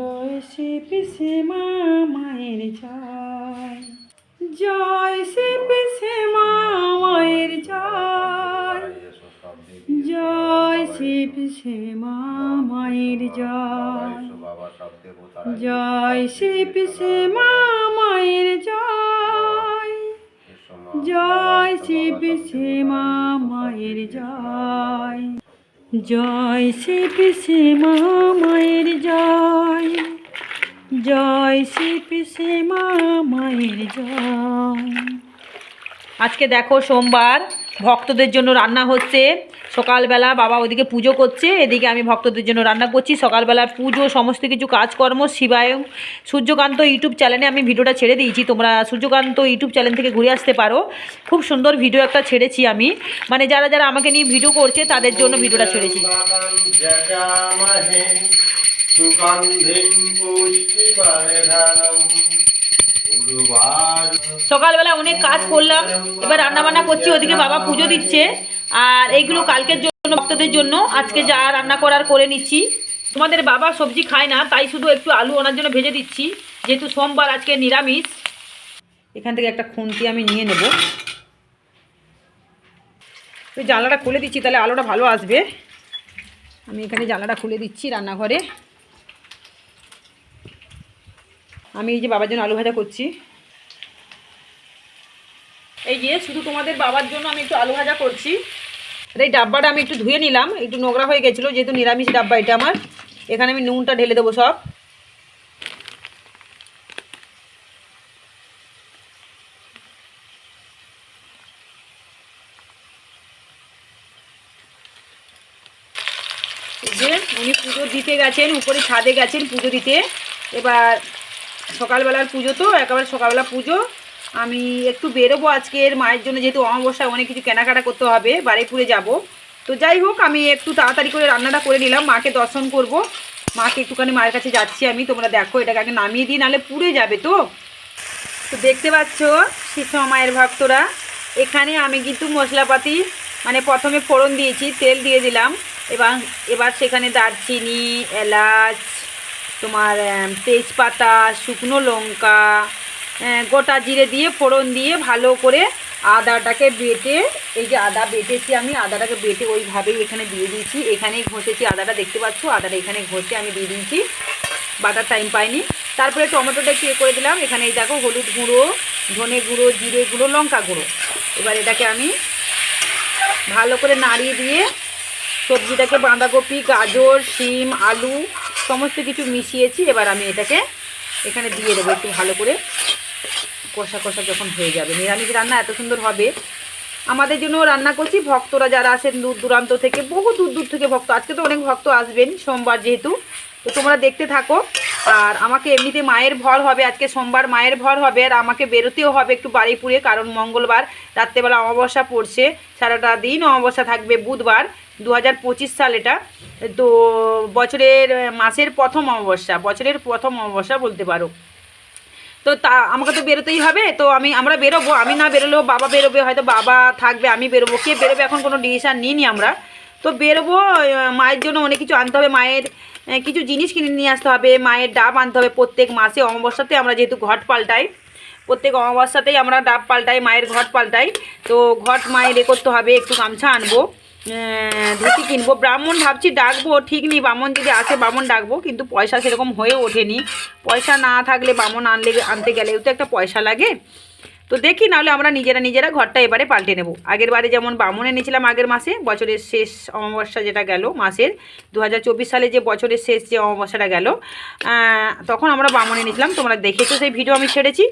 জয় শ্রী পিসেমা মায়ের জয় জয় শ্রী পিসেমা মায়ের জয় জয় শ্রী পিসেমা মায়ের জয় জয় শ্রী পিসেমা মায়ের জয় জয় শ্রী পিসেমা মায়ের জয় জয় শ্রী মা মায়ের জয়। জয় শ্রী মা মায়ের জয়। আজকে দেখো সোমবার ভক্তদের জন্য রান্না হচ্ছে সকালবেলা বাবা ওদিকে পুজো করছে এদিকে আমি ভক্তদের জন্য রান্না করছি। সকালবেলা পুজো সমস্ত কিছু কাজকর্ম শিবায়ং সূর্যকান্ত ইউটিউব চ্যানেলে আমি ভিডিওটা ছেড়ে দিয়েছি। তোমরা সূর্যকান্ত ইউটিউব চ্যানেল থেকে ঘুরে আসতে পারো। খুব সুন্দর ভিডিও একটা ছেড়েছি আমি। মানে যারা যারা আমাকে নিয়ে ভিডিও করছে তাদের জন্য ভিডিওটা ছেড়েছি। সকালবেলা অনেক কাজ করলাম এবার রান্না বান্না করছি ওদিকে বাবা পুজো দিচ্ছে। আর এইগুলো কালকের জন্য ভক্তদের জন্য। আজকে যা রান্না করার করে নিচ্ছি। তোমাদের বাবা সবজি খায় না, তাই শুধু একটু আলু ওনার জন্য ভেজে দিচ্ছি। যেহেতু সোমবার আজকে নিরামিষ, এখান থেকে একটা খুন্তি আমি নিয়ে নেব। তো জানলাটা খুলে দিচ্ছি, তাহলে আলোটা ভালো আসবে। আমি এখানে জানলাটা খুলে দিচ্ছি রান্নাঘরে। আমি এই যে বাবার জন্য আলু ভাজা করছি। এই যে শুধু তোমাদের বাবার জন্য আমি একটু আলু ভাজা করছি। আর এই ডাব্বাটা আমি একটু ধুয়ে নিলাম, একটু নোংরা হয়ে গেছিল, যেহেতু নিরামিষ ডাব্বা এটা আমার। এখানে আমি নুনটা ঢেলে দেবো সব। উনি পুজো দিতে গেছেন, উপরে ছাদে গেছেন পুজো দিতে। এবার সকালবেলার পুজো তো, একেবারে সকালবেলা পুজো। আমি একটু বেরোবো আজকের মায়ের জন্য যেহেতু অমাবস্যায় অনেক কিছু কেনাকাটা করতে হবে, বাড়িপুরে যাব। তো যাই হোক, আমি একটু তাড়াতাড়ি করে রান্নাটা করে নিলাম, মাকে দর্শন করব। মাকে একটুখানি মায়ের কাছে যাচ্ছি আমি, তোমরা দেখো, এটাকে আগে নামিয়ে দিই, নাহলে পুড়ে যাবে তো। তো দেখতে পাচ্ছ শিশু মায়ের ভক্তরা, এখানে আমি কিন্তু মশলাপাতি মানে প্রথমে ফোড়ন দিয়েছি, তেল দিয়ে দিলাম, এবং এবার সেখানে দারচিনি, এলাচ, তোমার তেজপাতা, শুকনো লঙ্কা গোটা জিরে দিয়ে, ফোড়ন দিয়ে ভালো করে আদাটাকে বেটে, এই যে আদা বেটেছি আমি, আদাটাকে বেটে ওইভাবেই এখানে দিয়ে দিয়েছি। এখানেই ঘষেছি আদাটা, দেখতে পাচ্ছ? আদাটা এখানে ঘষে আমি দিয়ে দিয়েছি। বাটার টাইম পাইনি। তারপরে টমেটোটা একটু করে দিলাম। এখানে এই দেখো, হলুদ গুঁড়ো, ধনে গুঁড়ো, জিরে গুঁড়ো, লঙ্কা গুঁড়ো। এবার এটাকে আমি ভালো করে নাড়িয়ে দিয়ে সবজিটাকে বাঁধাকপি, গাজর, শিম, আলু, সমস্ত কিছু মিশিয়েছি। এবার আমি এটাকে এখানে দিয়ে দেবো একটু ভালো করে। কষা কষা যখন হয়ে যাবে। নিরামিষ রান্না এত সুন্দর হবে। আমাদের জন্য রান্না করছি ভক্তরা যারা আসেন দূর দূরান্ত থেকে, বহু দূর দূর থেকে ভক্ত। আজকে তো অনেক ভক্ত আসবেন সোমবার যেহেতু। তো তোমরা দেখতে থাকো। আর আমাকে এমনিতে মায়ের ভর হবে, আজকে সোমবার মায়ের ভর হবে, আর আমাকে বেরোতেও হবে একটু বাড়ি পুড়ে কারণ মঙ্গলবার রাত্রেবেলা অমাবস্যা পড়ছে। সারাটা দিন অমাবস্যা থাকবে, বুধবার দু হাজার পঁচিশ সাল এটা। তো বছরের, মাসের প্রথম অমাবস্যা, বছরের প্রথম অমাবস্যা বলতে পারো। তো তা, আমাকে তো বেরোতেই হবে, তো আমি, আমরা বেরোবো, আমি না বেরোলেও বাবা বেরোবে, হয়তো বাবা থাকবে, আমি বেরোবো। কে বেরোবে এখন কোনো ডিসিশান নিইনি আমরা। তো বেরোবো মায়ের জন্য অনেক কিছু আনতে হবে, মায়ের কিছু জিনিস কিনে নিয়ে আসতে হবে, মায়ের ডাব আনতে হবে প্রত্যেক মাসে, অমাবস্যাতে আমরা যেহেতু ঘট পাল্টাই, প্রত্যেক অমাবস্যাতেই আমরা ডাব পাল্টাই, মায়ের ঘট পাল্টাই, তো ঘট মায়ের এ করতে হবে, একটু গামছা আনব। ধুতি কিনবো। ব্রাহ্মণ ভাবছি ডাকবো, ঠিক নেই, বামন যদি আসে বামন ডাকবো, কিন্তু পয়সা সেরকম হয়ে ওঠেনি। পয়সা না থাকলে বামন আনলে, আনতে গেলেও তো একটা পয়সা লাগে। তো দেখি, নাহলে আমরা নিজেরা নিজেরা ঘরটা এবারে পাল্টে নেব। আগের বারে যেমন বামন এনেছিলাম আগের মাসে, বছরের শেষ অমাবস্যা যেটা গেল মাসের দু হাজার চব্বিশ সালে যে বছরের শেষ যে অমাবস্যাটা গেল তখন আমরা বামন এনেছিলাম, তোমরা দেখেছ সেই ভিডিও আমি ছেড়েছি।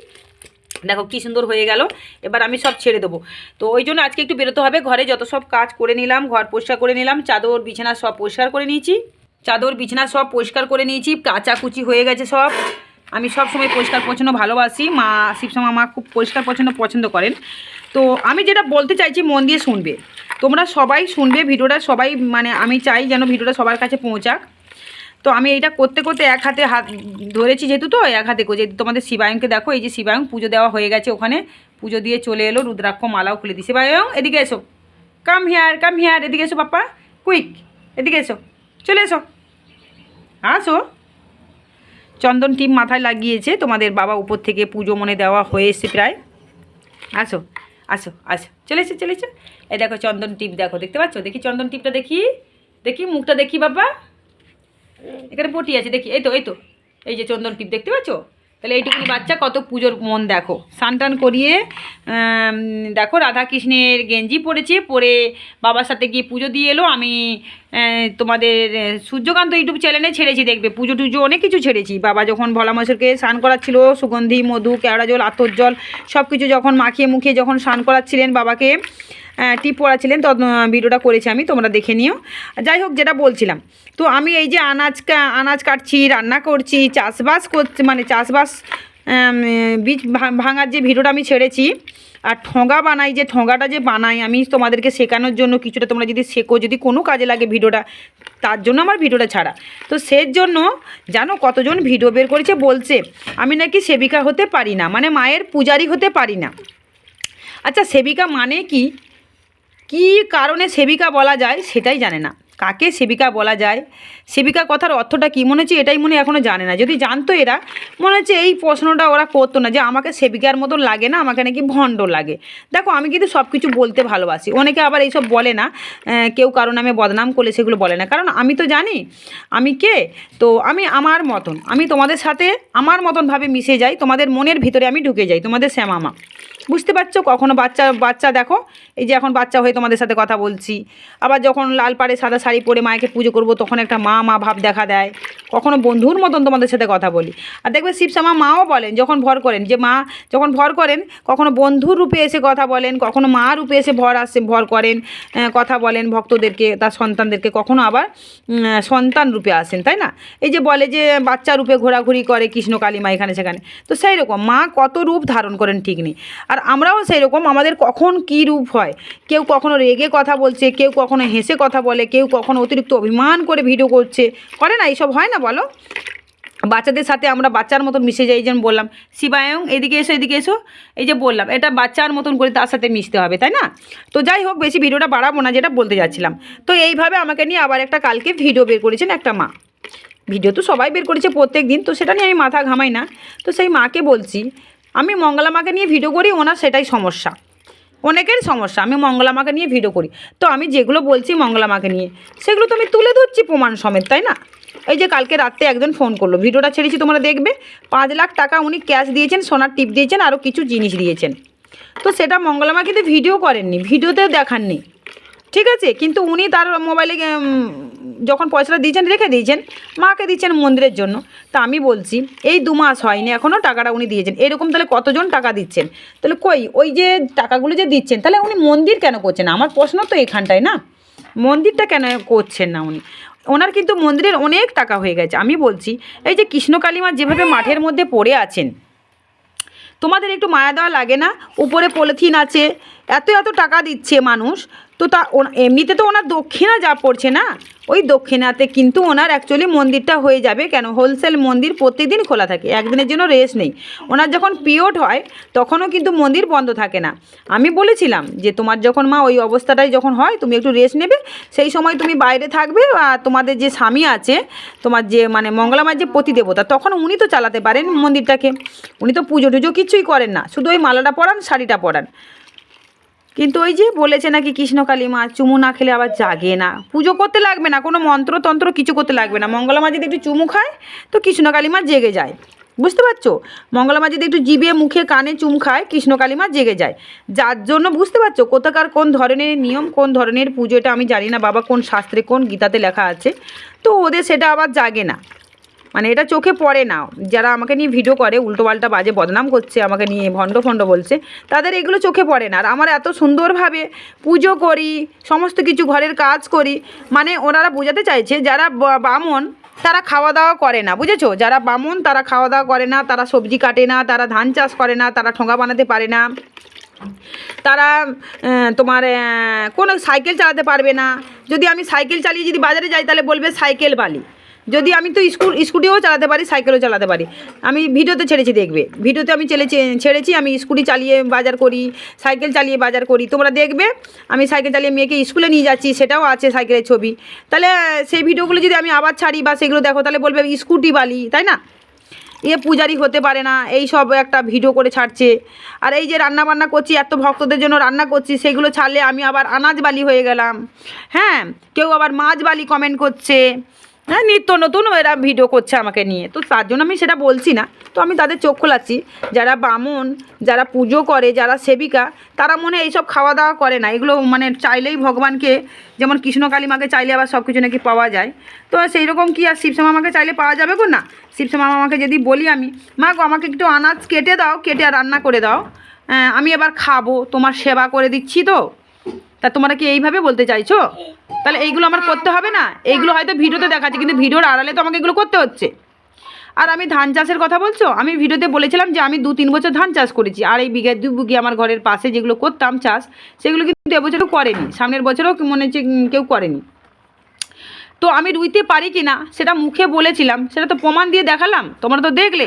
দেখো কি সুন্দর হয়ে গেল। এবার আমি সব ছেড়ে দেবো। তো ওই জন্য আজকে একটু বেরোতে হবে ঘরে, যত সব কাজ করে নিলাম, ঘর পরিষ্কার করে নিলাম, চাদর বিছানা সব পরিষ্কার করে নিয়েছি। চাদর বিছানা সব পরিষ্কার করে নিয়েছি, কাচাকুচি হয়ে গেছে সব। আমি সব সময় পরিষ্কার পরিচ্ছন্ন ভালোবাসি। মা, শিবসমা মা খুব পরিষ্কার পরিচ্ছন্ন পছন্দ করেন। তো আমি যেটা বলতে চাইছি, মন দিয়ে শুনবে। তোমরা সবাই শুনবে, ভিডিওটা সবাই মানে আমি চাই যেন ভিডিওটা সবার কাছে পৌঁছাক। তো আমি এইটা করতে করতে এক হাতে হাত ধরেছি যেহেতু তো, এক হাতে করে। যেহেতু তোমাদের শিবায়ংকে দেখো, এই যে শিবায়ং পুজো দেওয়া হয়ে গেছে ওখানে, পুজো দিয়ে চলে এলো, রুদ্রাক্ষ মালাও খুলে দিই শিবায়ং, এদিকে এসো। কাম হিয়ার কাম হিয়ার এদিকে এসো পাপ্পা কুইক এদিকে এসো। চলে এসো। আসো। চন্দন টিপ মাথায় লাগিয়েছে, তোমাদের বাবা উপর থেকে পুজো মনে দেওয়া হয়ে এসছে প্রায়। আসো আসো আসো। চলে এসে চলে এসে। এই দেখো চন্দন টিপ, দেখো, দেখতে পাচ্ছ? দেখি চন্দন টিপটা দেখি। দেখি, মুখটা দেখি বাবা এখানে পটি আছে, দেখি, এই তো এই তো। এই যে চন্দন টিপ দেখতে পাচ্ছ? তাহলে এইটুকুনি বাচ্চা, কত পুজোর মন, দেখো। স্নান টান করিয়ে দেখো রাধা কৃষ্ণের গেঞ্জি পরেছে, পরে বাবার সাথে গিয়ে পুজো দিয়ে এলো। আমি তোমাদের সূর্যকান্ত ইউটিউব চ্যানেলে ছেড়েছি, দেখবে। পুজো টুজো অনেক কিছু ছেড়েছি। বাবা যখন ভোলা মহেশ্বরকে স্নান করাচ্ছিল, সুগন্ধি, মধু, কেওড়া জল, আতর জল সব কিছু যখন মাখিয়ে মুখিয়ে যখন স্নান করাচ্ছিলেন বাবাকে টিপ পড়াছিলেন তখন আহ, ভিডিওটা করেছি আমি তোমরা দেখে নিও। যাই হোক যেটা বলছিলাম। তো আমি এই যে আনাজ আনাজ কাটছি রান্না করছি চাষবাস করছি মানে চাষবাস বীজ ভাঙার যে ভিডিওটা আমি ছেড়েছি আর ঠোঙা বানাই যে ঠোঙাটা যে বানাই আমি তোমাদেরকে শেখানোর জন্য কিছুটা তোমরা যদি শেখো যদি কোনো কাজে লাগে ভিডিওটা তার জন্য আমার ভিডিওটা ছাড়া। তো সের জন্য জানো কতজন ভিডিও বের করেছে? বলছে আমি নাকি সেবিকা হতে পারি না মানে মায়ের পূজারি হতে পারি না। আচ্ছা সেবিকা মানে কি? কি কারণে সেবিকা বলা যায় সেটাই জানে না। কাকে সেবিকা বলা যায়? সেবিকা কথার অর্থটা কী? মনে হচ্ছে এটাই মনে এখনও জানে না। যদি জানতো এরা, মনে হচ্ছে এই প্রশ্নটা ওরা করতো না যে আমাকে সেবিকার মতো লাগে না, আমাকে নাকি ভণ্ড লাগে। দেখো, আমি কিন্তু সব কিছু বলতে ভালোবাসি। অনেকে আবার এইসব বলে না কেউ কারণ আমি বদনাম করলে সেগুলো বলে না। কারণ আমি তো জানি, আমি কে? তো আমি আমার মতন। আমি তোমাদের সাথে আমার মতনভাবে মিশে যাই, তোমাদের মনের ভিতরে আমি ঢুকে যাই, তোমাদের শ্যামামা। বুঝতে পারছ? কখনো বাচ্চা বাচ্চা দেখো, এই যে এখন বাচ্চা হয়ে তোমাদের সাথে কথা বলছি। আবার যখন লাল পাড়ে সাদা শাড়ি পরে মায়েকে পুজো করব, তখন একটা মা মা ভাব দেখা দেয়। কখনো বন্ধুর মতন তোমাদের সাথে কথা বলি। আর দেখবে শিবশ্যামা মাও বলেন, যখন ভর করেন, যে মা যখন ভর করেন, কখনো বন্ধুর রূপে এসে কথা বলেন, কখনো মা রূপে এসে ভর আসে, ভর করেন কথা বলেন ভক্তদেরকে, তার সন্তানদেরকে, কখনো আবার সন্তান রূপে আসেন, তাই না? এই যে বলে যে বাচ্চা রূপে ঘোরাঘুরি করে কৃষ্ণ কালী মা এখানে সেখানে। তো সেই রকম মা কত রূপ ধারণ করেন ঠিক নেই। আর আমরাও সেই রকম আমাদের কখন কী রূপ হয়? কেউ কখনো রেগে কথা বলছে, কেউ কখনো হেসে কথা বলে, কেউ কখনো অতিরিক্ত অভিমান করে ভিডিও করছে। করে না, এইসব হয় না বলো? বাচ্চাদের সাথে আমরা বাচ্চার মতন মিশে যাই যেমন বললাম। শিবায়ং, এদিকে এসো এদিকে এসো। এই যে বললাম, এটা বাচ্চার মতন করে তার সাথে মিশতে হবে, তাই না? তো যাই হোক, বেশি ভিডিওটা বাড়াবো না, যেটা বলতে যাচ্ছিলাম। তো এইভাবে আমাকে নিয়ে আবার একটা কালকে ভিডিও বের করেছেন একটা মা। ভিডিও তো সবাই বের করেছে প্রত্যেক দিন, তো সেটা নিয়ে আমি মাথা ঘামাই না। তো সেই মাকে বলছি আমি মঙ্গলা মাকে নিয়ে ভিডিও করি, ওনার সেটাই সমস্যা। অনেকের সমস্যা, আমি মঙ্গলা মাকে নিয়ে ভিডিও করি। তো আমি যেগুলো বলছি মঙ্গলা মাকে নিয়ে, সেগুলো তো আমি তুলে ধরছি প্রমাণ সমেত, তাই না? এই যে কালকে রাত্রে একজন ফোন করল ভিডিওটা ছেড়েছি, তোমরা দেখবে, পাঁচ লাখ টাকা উনি ক্যাশ দিয়েছেন, সোনার টিপ দিয়েছেন আরও কিছু জিনিস দিয়েছেন। তো সেটা মঙ্গলা মা কিন্তু ভিডিও করেননি ভিডিওতেও দেখাননি। ঠিক আছে, কিন্তু উনি তার মোবাইলে যখন পয়সাটা দিয়েছেন, রেখে দিয়েছেন, মাকে দিচ্ছেন মন্দিরের জন্য। তা আমি বলছি, এই দু মাস হয়নি এখনও টাকাটা উনি দিয়েছেন। এরকম তাহলে কতজন টাকা দিচ্ছেন? তাহলে কই, ওই যে টাকাগুলো যে দিচ্ছেন, তাহলে উনি মন্দির কেন করছেন আমার প্রশ্ন তো এখানটায় না। মন্দিরটা কেন করছেন না উনি? ওনার কিন্তু মন্দিরের অনেক টাকা হয়ে গেছে। আমি বলছি, এই যে কৃষ্ণ কালীমা যেভাবে মাঠের মধ্যে পড়ে আছেন, তোমাদের একটু মায়া দেওয়া লাগে না? উপরে পলিথিন আছে, এত এত টাকা দিচ্ছে মানুষ তো তা এমনিতে তো ওনার দক্ষিণা যা পড়ছে না? ওই দক্ষিণাতে কিন্তু ওনার অ্যাকচুয়ালি মন্দিরটা হয়ে যাবে কেন? হোলসেল মন্দির প্রতিদিন খোলা থাকে, একদিনের জন্য রেস্ট নেই। ওনার যখন পিরিয়ড হয়, তখনও কিন্তু মন্দির বন্ধ থাকে না। আমি বলেছিলাম যে তোমার যখন মা ওই অবস্থাটাই যখন হয়, তুমি একটু রেস্ট নেবে। সেই সময় তুমি বাইরে থাকবে আর তোমাদের যে স্বামী আছে, তোমার যে মানে মঙ্গলামার যে প্রতিদেবতা তখন উনি তো চালাতে পারেন মন্দিরটাকে। উনি তো পুজো টুজো কিছুই করেন না। শুধু ওই মালাটা পরান, শাড়িটা পরান। কিন্তু ওই যে বলেছে নাকি কৃষ্ণকালী মা, চুমু না খেলে আবার জাগে না। পুজো করতে লাগবে না, কোনো মন্ত্র তন্ত্র কিছু করতে লাগবে না। মঙ্গলা মা যদি একটু চুমু খায়, তো কৃষ্ণকালী মা জেগে যায়। বুঝতে পারছ? মঙ্গলা মা যদি একটু জিভে মুখে, কানে চুম খায় কৃষ্ণকালী মা জেগে যায়। যার জন্য বুঝতে পারছ কোথাকার কোন ধরনের নিয়ম, কোন ধরনের পুজো, এটা আমি জানি না, বাবা কোন শাস্ত্রে, কোন গীতাতে লেখা আছে। তো ওদের সেটা আবার জাগে না। মানে এটা চোখে পড়ে না। যারা আমাকে নিয়ে ভিডিও করে, উল্টোপাল্টা বাজে বদনাম করছে, আমাকে নিয়ে ভণ্ড ফণ্ড বলছে, তাদের এগুলো চোখে পড়ে না। আর আমার এত সুন্দরভাবে পুজো করি, সমস্ত কিছু ঘরের কাজ করি মানে ওনারা বোঝাতে চাইছে, যারা বামন, তারা খাওয়া দাওয়া করে না, বুঝেছ? যারা বামন, তারা খাওয়া দাওয়া করে না, তারা সবজি কাটে না, তারা ধান চাষ করে না, তারা ঠোঙা বানাতে পারে না, তারা তোমার কোনো সাইকেল চালাতে পারবে না। যদি আমি সাইকেল চালিয়ে যদি বাজারে যাই, তাহলে বলবে সাইকেল বালি। যদি আমি তো স্কুল স্কুটিও চালাতে পারি, সাইকেলও চালাতে পারি। আমি ভিডিওতে ছেড়েছি দেখবে। ভিডিওতে আমি ছেড়েছি ছেড়েছি, আমি স্কুটি চালিয়ে বাজার করি, সাইকেল চালিয়ে বাজার করি। তোমরা দেখবে, আমি সাইকেল চালিয়ে মেয়েকে স্কুলে নিয়ে যাচ্ছি, সেটাও আছে সাইকেলের ছবি। তাহলে, সেই ভিডিওগুলো যদি আমি আবার ছাড়ি বা সেগুলো দেখো, তাহলে বলবে স্কুটি বালি, তাই না? এ পূজারি হতে পারে না, এই সব একটা ভিডিও করে ছাড়ছে। আর এই যে রান্না বান্না করছি, এত ভক্তদের জন্য রান্না করছি, সেগুলো ছাড়লে আমি আবার আনাজ বালি হয়ে গেলাম। হ্যাঁ কেউ আবার মাছ বালি কমেন্ট করছে। হ্যাঁ নিত্য নতুন এরা ভিডিও করছে আমাকে নিয়ে। তো তার জন্য আমি সেটা বলছি না। তো আমি তাদের চোখ খোলাচ্ছি। যারা বামন, যারা পুজো করে, যারা সেবিকা, তারা মনে এইসব খাওয়া দাওয়া করে না। এগুলো মানে চাইলেই ভগবানকে, যেমন কৃষ্ণকালী মাকে চাইলে আবার সব কিছু নাকি পাওয়া যায়। তো সেই রকম কি আর শিবশ্যামা মাকে চাইলে পাওয়া যাবে গো? না। মামাকে যদি বলি আমি, মা গো, আমাকে একটু আনাজ কেটে দাও, কেটে রান্না করে দাও। আমি এবার খাব। তোমার সেবা করে দিচ্ছি তো। তা তোমরা কি এইভাবে বলতে চাইছো? তাহলে এইগুলো আমার করতে হবে না? এইগুলো হয়তো ভিডিওতে দেখাচ্ছে, কিন্তু ভিডিওর আড়ালে তো আমাকে এগুলো করতে হচ্ছে। আর আমি ধান চাষের কথা বলছো? আমি ভিডিওতে বলেছিলাম যে আমি দু তিন বছর ধান চাষ করেছি। আর এই বিঘা দু বিঘি আমার ঘরের পাশে যেগুলো করতাম চাষ, সেগুলো কিন্তু এবছরও করেনি। সামনের বছরও মনে হচ্ছে কেউ করেনি। তো আমি রুইতে পারি কি না সেটা মুখে বলেছিলাম, সেটা তো প্রমাণ দিয়ে দেখালাম, তোমরা তো দেখলে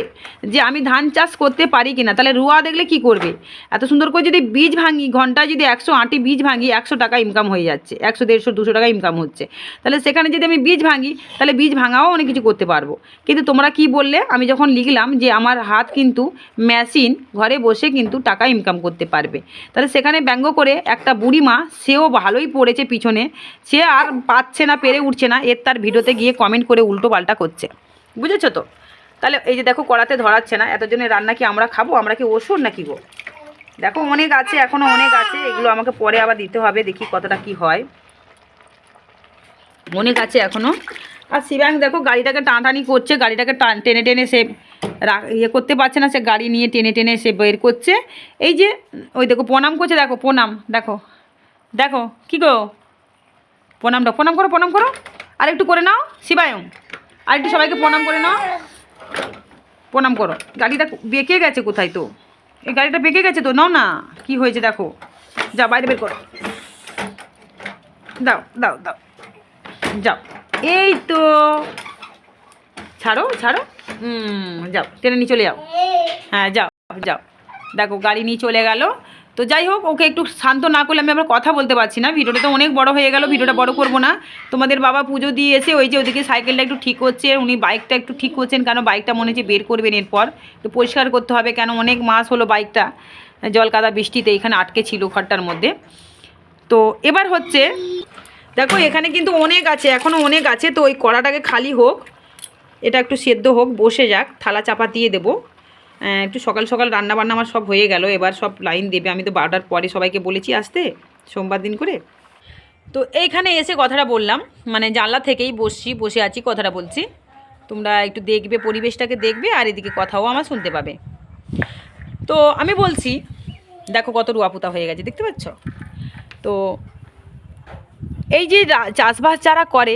যে আমি ধান চাষ করতে পারি কি না তাহলে রুয়া দেখলে কি করবে? এত সুন্দর করে যদি বীজ ভাঙি, ঘন্টায় যদি একশো আটি বীজ ভাঙি, একশো টাকা ইনকাম হয়ে যাচ্ছে, একশো দেড়শো, দুশো টাকা ইনকাম হচ্ছে। তাহলে সেখানে যদি আমি বীজ ভাঙি, তাহলে বীজ ভাঙাও অনেক কিছু করতে পারব। কিন্তু তোমরা কি বললে? আমি যখন লিখলাম যে আমার হাত কিন্তু মেশিন ঘরে বসে কিন্তু টাকা ইনকাম করতে পারবে। তাহলে সেখানে ব্যঙ্গ করে একটা বুড়িমা, সেও ভালোই পড়েছে পিছনে, সে আর পাচ্ছে না, পেরে উঠছে না। এর তার ভিডিওতে গিয়ে কমেন্ট করে উল্টো পাল্টা করছে। বুঝেছ তো? তাহলে এই যে দেখো কড়াতে ধরাচ্ছে না, এতজনের রান্না কি আমরা খাব? আমরা কি ওষুধ নাকি গো? দেখো অনেক আছে এখনও অনেক আছে, এগুলো আমাকে পরে আবার দিতে হবে, দেখি কতটা কি হয়। অনেক আছে এখনও আর শিবাং দেখো গাড়িটাকে টানটানি করছে, গাড়িটাকে টান টেনে টেনে সে ইয়ে করতে পারছে না, সে গাড়ি নিয়ে টেনে টেনে সে বের করছে। এই যে, ওই দেখো প্রণাম করছে, দেখো প্রণাম, দেখো। দেখো, কি গো? প্রণামটা, প্রণাম করো প্রণাম করো। আর একটু করে নাও শিবায়ং আর একটু সবাইকে প্রণাম করে নাও। প্রণাম করো। গাড়িটা বেঁকে গেছে কোথায় তো? এই গাড়িটা বেঁকে গেছে তো? নাও না। কি হয়েছে দেখো। যা বাইরে বের করো। দাও দাও দাও। যাও। এই তো। ছাড়ো ছাড়ো। হুম, যাও। টেনে নিয়ে চলে যাও। হ্যাঁ যাও যাও। দেখো, গাড়ি নিয়ে চলে গেল। তো যাই হোক, ওকে একটু শান্ত না করলে আমি আবার কথা বলতে পারছি না। ভিডিওটা তো অনেক বড় হয়ে গেল, ভিডিওটা বড় করব না। তোমাদের বাবা পুজো দিয়ে এসে ওই যে ওদিকে সাইকেলটা একটু ঠিক হচ্ছে উনি বাইকটা একটু ঠিক করছেন কেন বাইকটা মনে হচ্ছে বের করবেন এরপর। তো পরিষ্কার করতে হবে কেন, অনেক মাস হলো বাইকটা জল কাদা বৃষ্টিতে এখানে আটকে ছিল ঘরটার মধ্যে। তো এবার হচ্ছে, দেখো এখানে কিন্তু অনেক আছে এখনও অনেক আছে, তো ওই কড়াটাকে খালি হোক, এটা একটু সেদ্ধ হোক, বসে যাক, থালা চাপা দিয়ে দেবো। একটু সকাল সকাল রান্না বান্না আমার সব হয়ে গেল। এবার সব লাইন দেবে। আমি তো বারোটার পরে সবাইকে বলেছি আসতে, সোমবার দিন করে। তো এইখানে এসে কথাটা বললাম। মানে জানলা থেকেই বসছি, বসে আছি, কথাটা বলছি। তোমরা একটু দেখবে, পরিবেশটাকে দেখবে, আর এদিকে কথাও আমার শুনতে পাবে। তো আমি বলছি, দেখো কত রুয়াপুতা হয়ে গেছে, দেখতে পাচ্ছ? তো এই যে চাষবাস যারা করে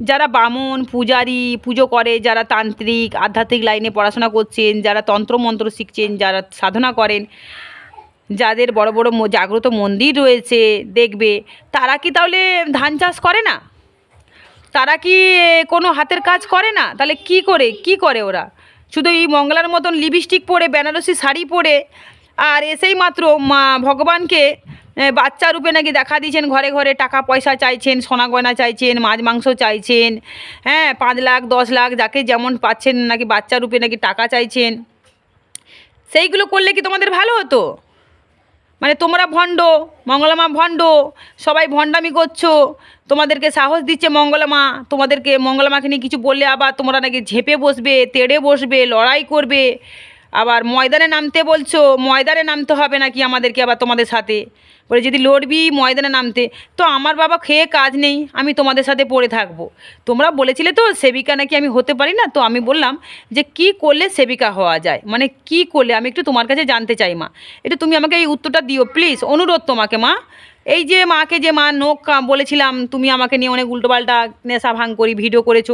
যারা বামন, পূজারি, পুজো করে, যারা তান্ত্রিক, আধ্যাত্মিক লাইনে পড়াশোনা করছেন, যারা তন্ত্রমন্ত্র শিখছেন, যারা সাধনা করেন, যাদের বড় বড় জাগ্রত মন্দির রয়েছে, দেখবে, তারা কি তাহলে ধান চাষ করে না? তারা কি কোনো হাতের কাজ করে না? তাহলে কি করে? কি করে ওরা? শুধু এই মঙ্গলার মতন লিপস্টিক পরে, বেনারসি শাড়ি পরে, আর এসেই মাত্র মা ভগবানকে বাচ্চা রূপে নাকি দেখা দিয়েছেন, ঘরে ঘরে টাকা পয়সা চাইছেন, সোনা গয়না চাইছেন, মাছ মাংস চাইছেন হ্যাঁ পাঁচ লাখ, দশ লাখ, যাকে যেমন পাচ্ছেন, নাকি বাচ্চা রূপে নাকি টাকা চাইছেন। সেইগুলো করলে কি তোমাদের ভালো হতো? মানে তোমরা ভণ্ড, মঙ্গলামা ভণ্ড, সবাই ভণ্ডামি করছ, তোমাদেরকে সাহস দিচ্ছে মঙ্গলামা, তোমাদেরকে মঙ্গলামাকে নিয়ে কিছু বললে আবার তোমরা নাকি ঝেপে বসবে, তেড়ে বসবে, লড়াই করবে। আবার ময়দানে নামতে বলছো, ময়দানে নামতে হবে নাকি আমাদেরকে আবার তোমাদের সাথে? বলে যদি লড়বি ময়দানে নামতে, তো আমার বাবা খেয়ে কাজ নেই, আমি তোমাদের সাথে পড়ে থাকব। তোমরা বলেছিলে তো সেবিকা নাকি আমি হতে পারি না, তো আমি বললাম যে কি করলে সেবিকা হওয়া যায়? মানে কি করলে? আমি একটু তোমার কাছে জানতে চাই, মা। একটু তুমি আমাকে এই উত্তরটা দিও প্লিজ অনুরোধ তোমাকে, মা। এই যে মাকে যে মা নোক বলেছিলাম, তুমি আমাকে নিয়ে অনেক উল্টোপাল্টা নেশা ভাঙ করি ভিডিও করেছ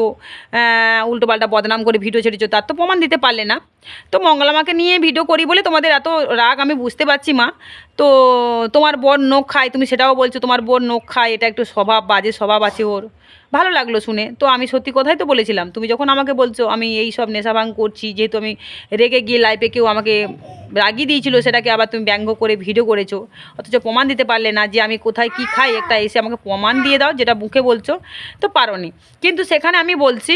উল্টোপাল্টা বদনাম করে ভিডিও ছেড়েছো, তার তো প্রমাণ দিতে পারলে না। তো মঙ্গলা মঙ্গলামাকে নিয়ে ভিডিও করি বলে তোমাদের এত রাগ আমি বুঝতে পারছি মা। তো তোমার বর নখ খায়, তুমি সেটাও বলছো, তোমার বর নখ খায়, এটা একটু স্বভাব, বাজে স্বভাব আছে ওর। ভালো লাগল শুনে। তো আমি সত্যি কথাই তো বলেছিলাম, তুমি যখন আমাকে বলছো, আমি এই সব নেশা ভাঙ করছি, যেহেতু আমি রেগে গিয়ে লাইফে কেউ আমাকে রাগিয়ে দিয়েছিল, সেটাকে আবার তুমি ব্যঙ্গ করে ভিডিও করেছ। অথচ প্রমাণ দিতে পারলে না যে আমি কোথায় কি খাই, একটা এসে আমাকে প্রমাণ দিয়ে দাও, যেটা মুখে বলছো, তো পারোনি। কিন্তু সেখানে আমি বলছি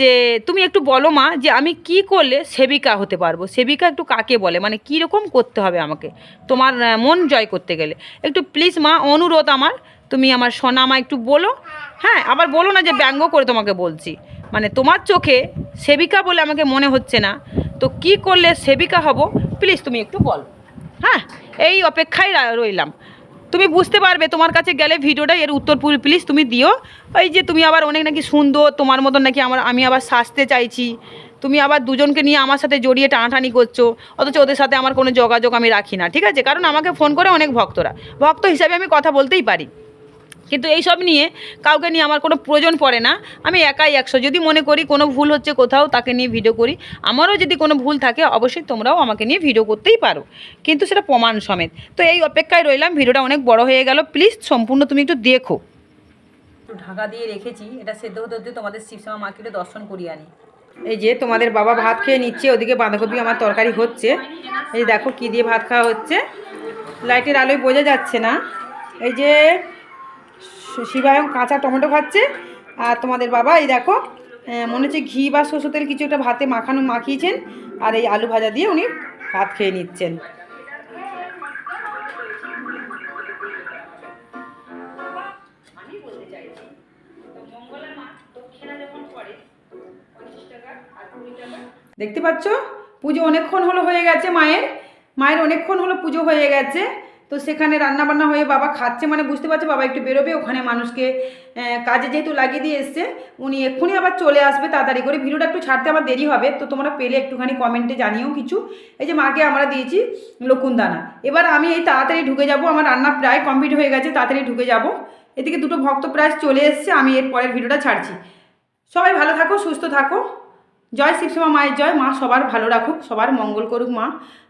যে, তুমি একটু বলো মা, যে আমি কি করলে সেবিকা হতে পারব। সেবিকা একটু কাকে বলে? মানে কী রকম করতে হবে আমাকে? তোমার মন জয় করতে গেলে। একটু প্লিজ মা, অনুরোধ আমার। তুমি আমার সোনা মা একটু বলো। হ্যাঁ আবার বলো না যে ব্যঙ্গ করে তোমাকে বলছি। মানে তোমার চোখে সেবিকা বলে আমাকে মনে হচ্ছে না। তো কি করলে সেবিকা হব? প্লিজ তুমি একটু বলো। হ্যাঁ এই অপেক্ষায় রইলাম। তুমি বুঝতে পারবে, তোমার কাছে গেলে ভিডিওটা এর উত্তর প্লিজ তুমি দিও। ওই যে তুমি আবার অনেক নাকি সুন্দর, তোমার মতন নাকি আমার, আমি আবার সাজতে চাইছি। তুমি আবার দুজনকে নিয়ে আমার সাথে জড়িয়ে টানাটানি করছ, অথচ ওদের সাথে আমার কোনো যোগাযোগ আমি রাখি না, ঠিক আছে? কারণ আমাকে ফোন করে অনেক ভক্তরা। ভক্ত হিসাবে আমি কথা বলতেই পারি। কিন্তু এই সব নিয়ে কাউকে নিয়ে আমার কোনো প্রয়োজন পড়ে না। আমি একাই একশো। যদি মনে করি কোনো ভুল হচ্ছে কোথাও, তাকে নিয়ে ভিডিও করি। আমারও যদি কোনো ভুল থাকে, অবশ্যই তোমরাও আমাকে নিয়ে ভিডিও করতেই পারো। কিন্তু সেটা প্রমাণ সমেত। তো এই অপেক্ষায় রইলাম, ভিডিওটা অনেক বড় হয়ে গেল। প্লিজ সম্পূর্ণ তুমি একটু দেখো। ঢাকা দিয়ে রেখেছি। এটা সেদ্ধ হতে হতে তোমাদের শিবশ্যামা মার্কেটে দর্শন করিয়ে আনি। এই যে তোমাদের বাবা ভাত খেয়ে নিচ্ছে, ওদিকে বাঁধাকপি আমার তরকারি হচ্ছে। এই যে দেখো কী দিয়ে ভাত খাওয়া হচ্ছে। লাইটের আলোয় বোঝা যাচ্ছে না। এই যে শিবায়ং কাঁচা টমেটো খাচ্ছে, আর তোমাদের বাবা, এই দেখো মনে হচ্ছে ঘি বা শস্য তেল কিছু একটা ভাতে মাখানো, মাখিয়েছেন, আর এই আলু ভাজা দিয়ে উনি ভাত খেয়ে নিচ্ছেন। দেখতে পাচ্ছ? পুজো অনেকক্ষণ হলো হয়ে গেছে মায়ের। মায়ের অনেকক্ষণ হলো পুজো হয়ে গেছে। তো সেখানে রান্না বান্না হয়ে বাবা খাচ্ছে মানে বুঝতে পারছে? বাবা একটু বেরোবে, ওখানে মানুষকে কাজে যেহেতু লাগিয়ে দিয়ে এসছে, উনি এক্ষুনি আবার চলে আসবে তাড়াতাড়ি করে। ভিডিওটা একটু ছাড়তে আমার দেরি হবে, তো তোমরা পেলে একটুখানি কমেন্টে জানিও কিছু। এই যে মাকে আমরা দিয়েছি লকুনদানা। এবার আমি এই তাড়াতাড়ি ঢুকে যাব, আমার রান্না প্রায় কমপ্লিট হয়ে গেছে, তাড়াতাড়ি ঢুকে যাব। এদিকে দুটো ভক্ত প্রায় চলে এসছে, আমি এর পরের ভিডিওটা ছাড়ছি। সবাই ভালো থাকো, সুস্থ থাকো। জয় শিবসেবা মায়ের জয়। মা সবার ভালো রাখুক, সবার মঙ্গল করুক মা।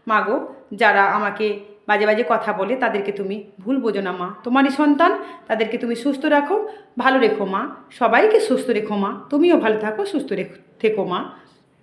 মাগো যারা আমাকে বাজে বাজে কথা বলে তাদেরকে তুমি ভুল বোঝো না মা। তোমারই সন্তান, তাদেরকে তুমি সুস্থ রাখো, ভালো রেখো মা। সবাইকে সুস্থ রেখো মা। তুমিও ভালো থাকো, সুস্থ রেখো, থেকো মা।